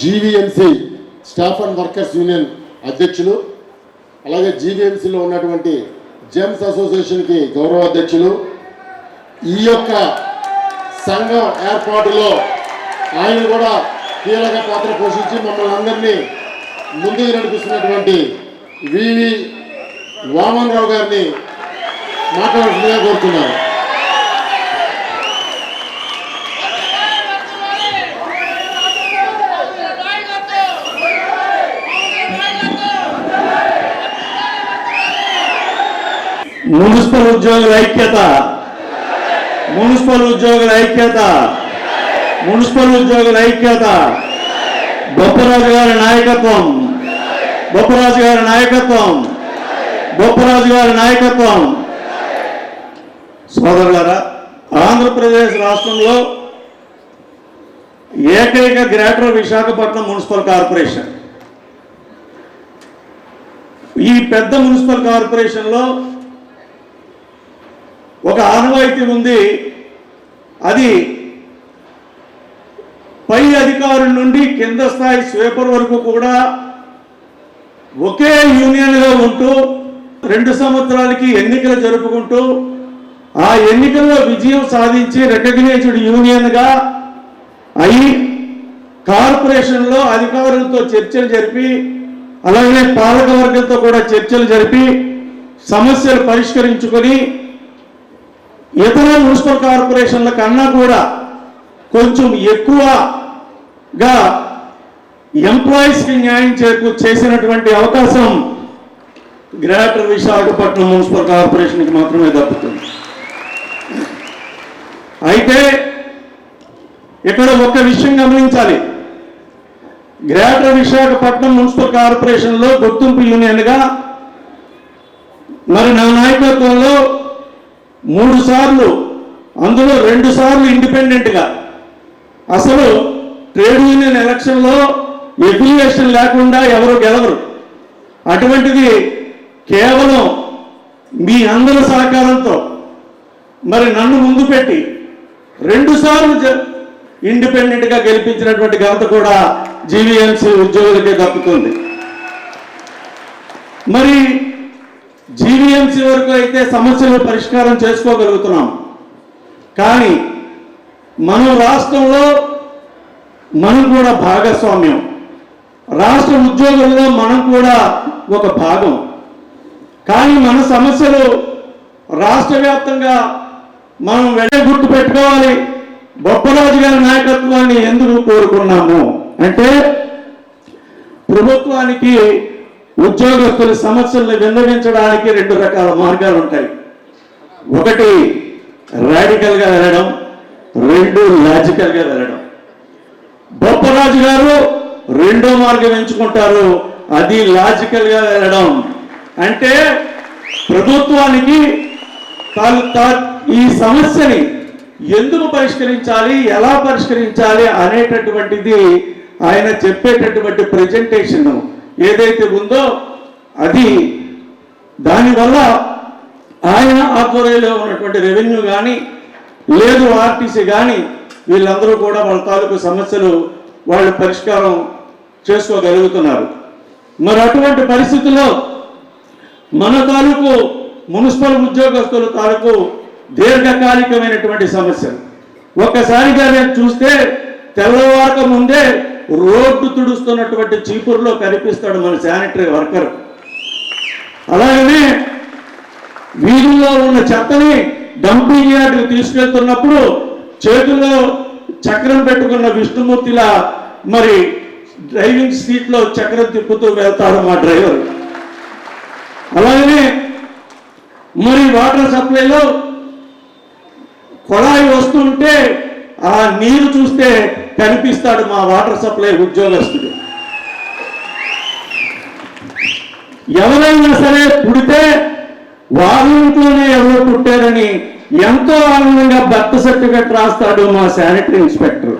G V M C staff and workers union అధ్యక్షులు అలాగే జీవీఎంసీలో ఉన్నటువంటి జెమ్స్ అసోసియేషన్కి గౌరవ అధ్యక్షులు. ఈ యొక్క సంఘం ఏర్పాటులో ఆయన కూడా కీలక పాత్ర పోషించి మమ్మల్ని అందరినీ ముందుకు నడిపిస్తున్నటువంటి వివి వామన్ రావు గారిని మాట్లాడాల్సిందిగా కోరుతున్నాను. మున్సిపల్ ఉద్యోగుల ఐక్యత. మున్సిపల్ ఉద్యోగుల ఐక్యత. మున్సిపల్ ఉద్యోగుల ఐక్యత. బొప్పరాజు గారి నాయకత్వం. బొప్పరాజు గారి నాయకత్వం. బొప్పరాజు గారి నాయకత్వం. సోదరులారా ఆంధ్రప్రదేశ్ రాష్ట్రంలో ఏకైక గ్రేటర్ విశాఖపట్నం మున్సిపల్ కార్పొరేషన్. ఈ పెద్ద మున్సిపల్ కార్పొరేషన్లో ఒక ఆనవాయితీ ఉంది. అది పై అధికారుల నుండి కింద స్థాయి స్వీపర్ వరకు కూడా ఒకే యూనియన్గా ఉంటూ రెండు సంవత్సరాలకి ఎన్నికలు జరుపుకుంటూ ఆ ఎన్నికల్లో విజయం సాధించి రికగ్నైజ్డ్ యూనియన్గా అయి కార్పొరేషన్లో అధికారులతో చర్చలు జరిపి అలాగే పాలకవర్గంతో కూడా చర్చలు జరిపి సమస్యలు పరిష్కరించుకొని ఇతర మున్సిపల్ కార్పొరేషన్ల కన్నా కూడా కొంచెం ఎక్కువగా ఎంప్లాయీస్కి న్యాయం చేకూ చేసినటువంటి అవకాశం గ్రేటర్ విశాఖపట్నం మున్సిపల్ కార్పొరేషన్కి మాత్రమే దక్కుతుంది. అయితే ఇక్కడ ఒక విషయం గమనించాలి. గ్రేటర్ విశాఖపట్నం మున్సిపల్ కార్పొరేషన్లో గుర్తింపు యూనియన్గా మరి నా నాయకత్వంలో మూడు సార్లు అందులో రెండు సార్లు ఇండిపెండెంట్గా. అసలు ట్రేడ్ యూనియన్ ఎలక్షన్లో ఎఫిలియేషన్ లేకుండా ఎవరు గెలవరు. అటువంటిది కేవలం మీ అందరి సహకారంతో. మరి నన్ను ముందు పెట్టి రెండు సార్లు ఇండిపెండెంట్గా గెలిపించినటువంటి ఘనత కూడా జీవీఎంసీ ఉద్యోగులకే దక్కుతుంది. మరి జీవీఎంసీ వరకు అయితే సమస్యలు పరిష్కారం చేసుకోగలుగుతున్నాం. కానీ మన రాష్ట్రంలో మనం కూడా భాగస్వామ్యం. రాష్ట్ర ఉద్యోగుల్లో మనం కూడా ఒక భాగం. కానీ మన సమస్యలు రాష్ట్ర వ్యాప్తంగా మనం వెళ్ళే గుర్తు పెట్టుకోవాలి. బొప్పరాజు గారి నాయకత్వాన్ని ఎందుకు కోరుకున్నాము? అంటే ప్రభుత్వానికి ఉద్యోగస్తుల సమస్యలను విన్నవించడానికి రెండు రకాల మార్గాలు ఉంటాయి. ఒకటి రాడికల్గా వెళ్ళడం రెండు లాజికల్గా వెళ్ళడం. బొప్పరాజు గారు రెండో మార్గం ఎంచుకుంటారు అది లాజికల్గా వెళ్ళడం. అంటే ప్రభుత్వానికి తా- ఈ సమస్యని ఎందుకు పరిష్కరించాలి ఎలా పరిష్కరించాలి అనేటటువంటిది ఆయన చెప్పేటటువంటి ప్రజెంటేషన్ ఏదైతే ఉందో అది దానివల్ల ఆయన ఆధ్వర్యంలో ఉన్నటువంటి రెవెన్యూ కానీ లేదు ఆర్టీసీ కానీ వీళ్ళందరూ కూడా వాళ్ళ తాలూకు సమస్యలు వాళ్ళు పరిష్కారం చేసుకోగలుగుతున్నారు. మరి అటువంటి పరిస్థితుల్లో మన తాలూకు మున్సిపల్ ఉద్యోగస్తుల తాలూకు దీర్ఘకాలికమైనటువంటి సమస్యలు. ఒక్కసారిగా నేను చూస్తే తెల్లవారక ముందే రోడ్డు తుడుస్తున్నటువంటి చీపురులో కనిపిస్తాడు మన శానిటరీ వర్కర్. అలాగనే వీధుల్లో ఉన్న చెత్తని డంపింగ్ యార్డ్కి తీసుకెళ్తున్నప్పుడు చేతుల్లో చక్రం పెట్టుకున్న విష్ణుమూర్తిలా మరి డ్రైవింగ్ సీట్లో చక్రం తిప్పుతూ వెళ్తాడు మా డ్రైవర్. అలాగనే మరి వాటర్ సప్లైలో కొళాయి వస్తుంటే ఆ నీరు చూస్తే కనిపిస్తాడు మా వాటర్ సప్లై ఉద్యోగస్తుడు. ఎవరైనా సరే పుడితే వాళ్ళ ఇంట్లోనే ఎవరో పుట్టారని ఎంతో ఆనందంగా బర్త్ సర్టిఫికెట్ రాస్తాడు మా శానిటరీ ఇన్స్పెక్టర్.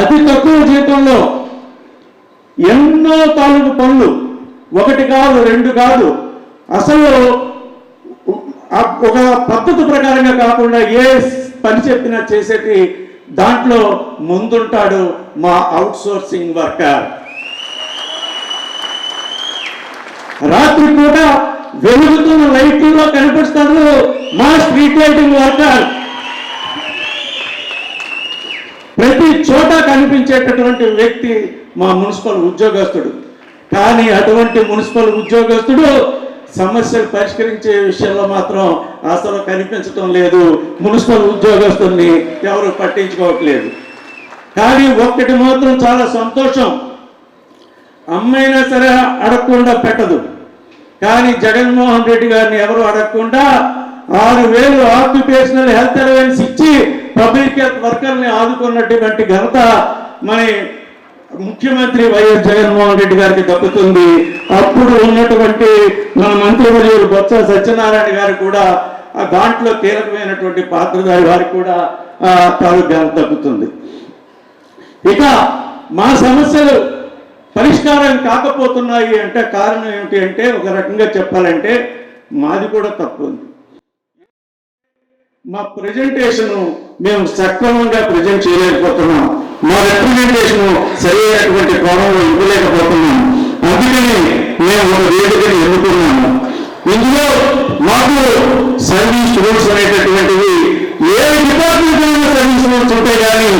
అతి తక్కువ జీతంలో ఎన్నో తాలూకు పనులు ఒకటి కాదు రెండు కాదు అసలు ఒక పద్ధతి ప్రకారంగా కాకుండా ఏ పని చెప్పినా చేసేటి దాంట్లో ముందుంటాడు మా అవుట్ సోర్సింగ్ వర్కర్. రాత్రి పూట వెలుగుతున్న లైట్లో కనిపిస్తాడు మా స్ట్రీట్ లైటింగ్ వర్కర్. ప్రతి చోట కనిపించేటటువంటి వ్యక్తి మా మున్సిపల్ ఉద్యోగస్తుడు. కానీ అటువంటి మున్సిపల్ ఉద్యోగస్తుడు సమస్యలు పరిష్కరించే విషయంలో మాత్రం అసలు కనిపించటం లేదు. మున్సిపల్ ఉద్యోగస్తుల్ని ఎవరు పట్టించుకోవట్లేదు. కానీ ఒక్కటి మాత్రం చాలా సంతోషం. అమ్మైనా సరే అడగకుండా పెట్టదు. కానీ జగన్మోహన్ రెడ్డి గారిని ఎవరు అడగకుండా ఆరు వేలు ఆక్యుపేషనల్ హెల్త్ అలవెన్స్ ఇచ్చి పబ్లిక్ హెల్త్ వర్కర్ని ఆదుకున్నటువంటి ఘనత మన ముఖ్యమంత్రి వైఎస్ జగన్మోహన్ రెడ్డి గారికి దక్కుతుంది. అప్పుడు ఉన్నటువంటి మన మంత్రివర్యులు బొత్స సత్యనారాయణ గారు కూడా ఆ దాంట్లో కీలకమైనటువంటి పాత్రధారి వారికి కూడా ఆ తగ్గుతుంది దక్కుతుంది. ఇక మా సమస్యలు పరిష్కారం కాకపోతున్నాయి అంటే కారణం ఏమిటి అంటే ఒక రకంగా చెప్పాలంటే మాది కూడా తప్పు ఉంది. మా ప్రజెంటేషను మేము సక్రమంగా ప్రజెంట్ చేయలేకపోతున్నాం. మా రిప్రజెంటేషన్ సరైనటువంటి కోణంలో ఇవ్వలేకపోతున్నాం. అందుకని మేము ఒక వేదికని ఎన్నుకున్నాము. ఇందులో మాకు సర్వీస్ రూల్స్ అనేటటువంటివి ఏ డిపార్ట్మెంట్ సర్వీస్ రూల్స్ ఉంటాయి కానీ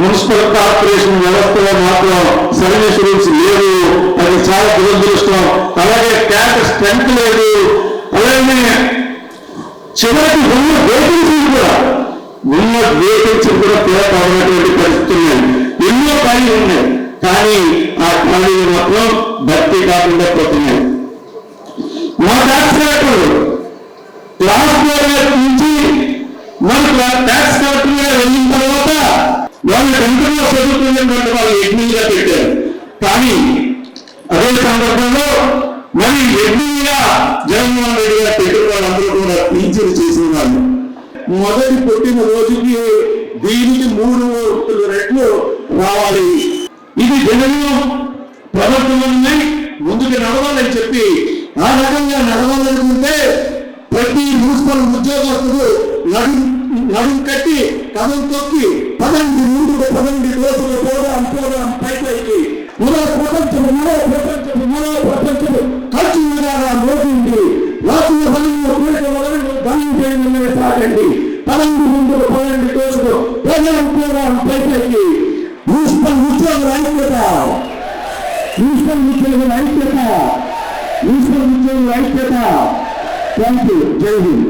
మున్సిపల్ కార్పొరేషన్ వ్యవస్థలో మాత్రం సర్వీస్ రూల్స్ లేవు. అది చాలా దురదృష్టం. అలాగే క్యాట్ స్ట్రెంత్ లేదు. అలాగే చివరికి ఉన్న ద్వేషించి కూడా ఉన్న పరిస్థితులు ఎన్నో ఖాళీ ఉన్నాయి. కానీ ఆ ఖాళీలు మాత్రం భర్తీ కాకుండా పోతున్నాయి. మా ట్యాక్స్ కలెక్టర్ క్లాస్ నుంచి మనకు ట్యాక్స్ కలెక్టర్గా వెళ్ళిన తర్వాత వాళ్ళు టెన్త్లో చదువుతున్నటువంటి వాళ్ళు ఎడ్మిన్గా పెట్టారు. కానీ అదే సందర్భంలో మరి ఎడ్మిన్గా జగన్మోహన్ రెడ్డి గారు పెట్టిన వాళ్ళందరూ కూడా టీచర్ చేసిన వాళ్ళు. మొదటి పుట్టిన రోజుకి దీనికి మూడు రెట్లు రావాలి. ఇది జనంలో ప్రవర్తనని ముందుకు నడవాలని చెప్పి ఆ రకంగా నడవాలనుకుంటే ప్రతి మున్సిపల్ ఉద్యోగస్తుడు నడు నడుం కట్టి కథం తొక్కి పదండి ముందు పదండి రోజులు పోదాం పోదాం పైపైకి. మరో ప్రపంచం మరో ప్రపంచం మరో ప్రపంచం. ఖర్చు చేయమని సాగండి పదండి ముందు పదండి రోజులు పోదాం పోదాం పైపైకి మున్సిపల్ ఉద్యోగుల ఐక్యత మున్సిపల్ ఉద్యోగుల ఐక్యత మున్సిపల్ ఉద్యోగుల ఐక్యత థ్యాంక్ యూ జై హింద్.